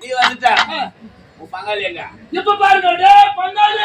நீ வந்துட்ட. பங்காளி எங்க? இப்ப பாருங்க பங்காளி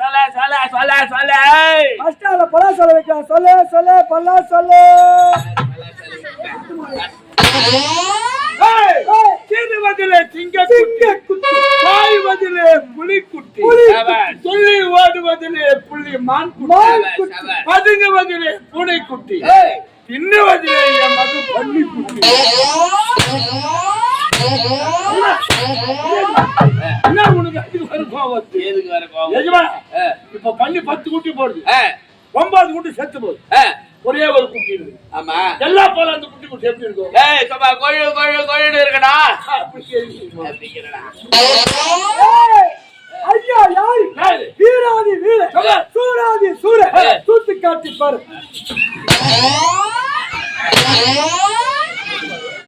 பல்லா சொல்லு. பாய்வதிலே புலிக்குட்டி. துள்ளி ஓடுவதிலே புள்ளி மான். பதுங்குவதிலே பூனைக்குட்டி. தின்னுவதிலே என் மது பள்ளிக்குட்டி. என்ன உனக்கு அதுக்கு கோவம் வருது? எதுக்கு வர ஆ, இப்ப பண்ணி பத்து குட்டி போடுது. ஒன்பது குட்டி செத்து போகுது. ஒரே ஒரு குட்டி இருக்கு. ஆமா. எல்லா போல அந்த குட்டி குட்டி எப்படி இருக்கும்? ஏய் சும்மா கொழு கொழு கொழுன்னு இருக்கடா. ஐயா யார்? வீராதி வீர. சூராதி சூர. தூத்து காட்டி பாரு.